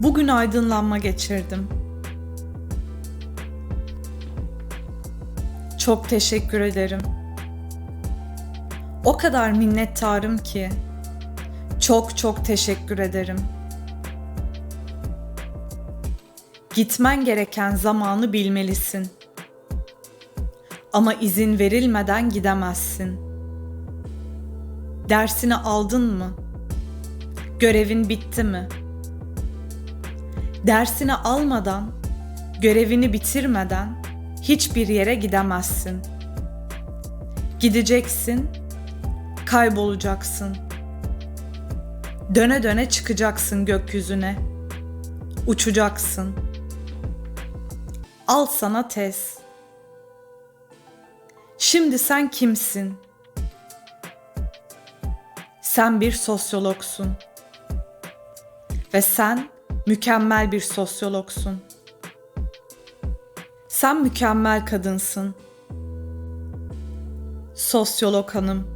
Bugün aydınlanma geçirdim. Çok teşekkür ederim. O kadar minnettarım ki. Çok çok teşekkür ederim. Gitmen gereken zamanı bilmelisin. Ama izin verilmeden gidemezsin. Dersini aldın mı? Görevin bitti mi? Dersini almadan, görevini bitirmeden hiçbir yere gidemezsin. Gideceksin, kaybolacaksın. Döne döne çıkacaksın gökyüzüne. Uçacaksın. Al sana tez. Şimdi sen kimsin? Sen bir sosyologsun. Ve sen mükemmel bir sosyologsun. Sen mükemmel kadınsın. Sosyolog hanım.